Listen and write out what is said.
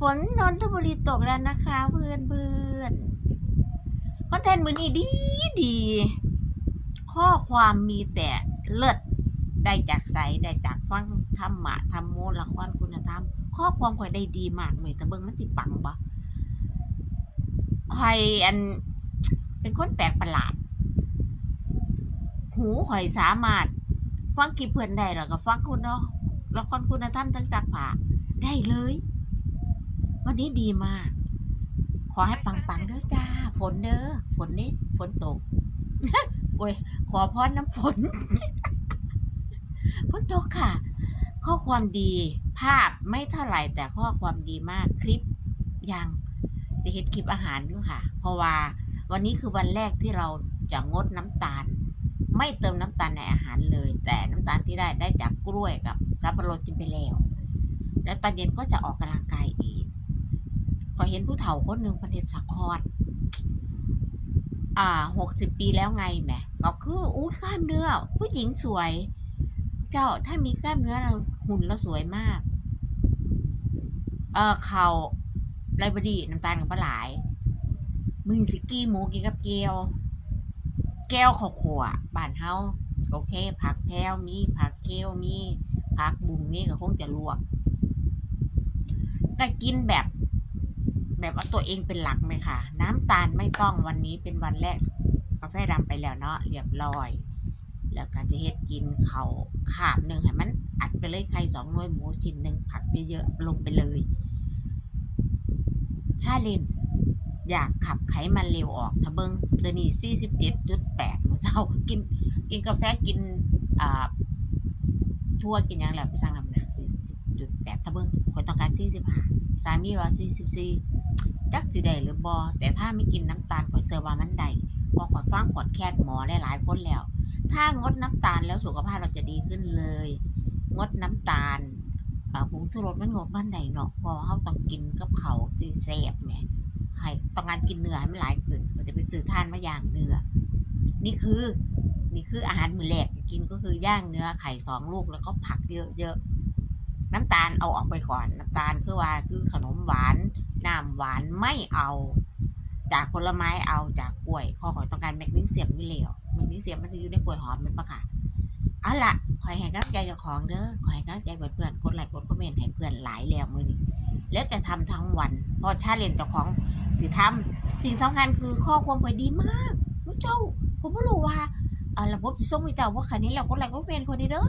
ฝนนนทบุรีตกแล้วนะคะเพื่อนเพื่อนคอนเทนต์มือนี้ดีดี ข้อความมีแต่เลิศได้จากใสได้จากฟังธรรมะธรรมโมละครคุณธรรม ข้อความข่อยได้ดีมากเลยแต่เบิงมันติปังปะข่อยอัน เป็นคนแปลกประหลาด หูข่อยสามารถ ฟังคลิปเพื่อนได้แล้วก็ฟังคุณเนาะละครคุณธรรมทั้งจากผ่าได้เลย วันนี้ดีมาก ขอให้ปังๆเด้อจ้า ฝนเด้อ ฝนนี่ฝนตก โอ้ย ขอพรน้ำฝน ฝนตกค่ะ ข้อความดี ภาพไม่เท่าไหร่แต่ข้อความดีมาก คลิปยัง จะเห็นคลิปอาหารอยู่ค่ะ เพราะว่าวันนี้คือวันแรกที่เราจะงดน้ำตาล ไม่เติมน้ำตาลในอาหารเลย แต่น้ำตาลที่ได้ได้จากกล้วยกับสับปะรดกินไปแล้ว แล้วตอนเย็นก็จะออกกำลังกายอีก ก็เห็นผู้เฒ่าคนหนึ่งประเทศสาครอ่าหกสิบปีแล้วไงแหมก็คืออุ้ยกล้ามเนื้อ ผู้หญิงสวย เจ้าถ้ามีกล้ามเนื้อเราหุ่นเราสวยมาก เออเขาไรบดีน้ำตาลกับปลาหลาย มึงสิกี้หมูกินกับเกี๊ยว แก้วขอขวบ้านเฮาโอเค ผักแพรวมีผักเกลียวมีผักบุ้งนี่ก็คงจะลวกก็กินแบบ แบบว่าตัวเองเป็นหลักไหมค่ะ น้ำตาลไม่ต้องวันนี้เป็นวันแรกกาแฟดำไปแล้วเนาะเรียบร้อย แล้วก็จะเฮ็ดกินเขาขาบหนึ่งให้มันอัดไปเลยไข่สองหน่วยหมูชิ้นหนึ่งผักเยอะๆลงไปเลย ชาเลนอยากขับไขมันเร็วออกทะเบิงเดี๋ยวนี้สี่สิบเจ็ดจุดแปดเช้ากินกินกาแฟกินอ่าทั่วกินยังแล้วไปสร้างน้ำหนักสี่จุดแปดทะเบิงคนต้องการสี่สิบห้าสามีว่าสี่สิบสี่ จักสิได้หรือบอแต่ถ้าไม่กินน้ำตาลข่อยเชื่อว่ามันได้พอข่อยฟังพอดแคสต์หมอหลายๆคนแล้ว ถ้างดน้ำตาลแล้วสุขภาพเราจะดีขึ้นเลย งดน้ำตาลผงชูรสมันงดบ้านใดเนาะพอเขาต้องกินกับเขาวจีแซ่บแหมให้ต้องการกินเนื้อให้มันหลายขึ้นก็จะไปซื้อทานมาอย่างเนื้อนี่คือนี่คืออาหารมื้อแรกกินก็คือย่างเนื้อไข่สองลูกแล้วก็ผักเยอะาลเอาออกไปก่อนน้ำตาลคือว่าคือขนมหวานน้ำหวานไม่เอา จากผลไม้เอาจากกล้วยข้อขอยต้องการแมกนีเซียมนี่แล้วแมกนีเซียมมันจะอยู่ในกล้วยหอมแมันปะค่ะเอาละขอให้กำลังใจเจ้าของเด้อขอให้กำลังใจเพื่อนๆกดไลค์กดคอมเมนต์ให้เพื่อนหลายแล้วมื้อนี้แล้วจะทำทั้งวันเพอชาเลนเจ้าของสิทำสิ่งสำคัญคือข้อความไปดีมากผู้เจ้าผมไม่รู้ว่าระบบส่งไปเจ้าว่าคันนี้เรากดไลค์กดคอมเมนต์คนนี้เด้อ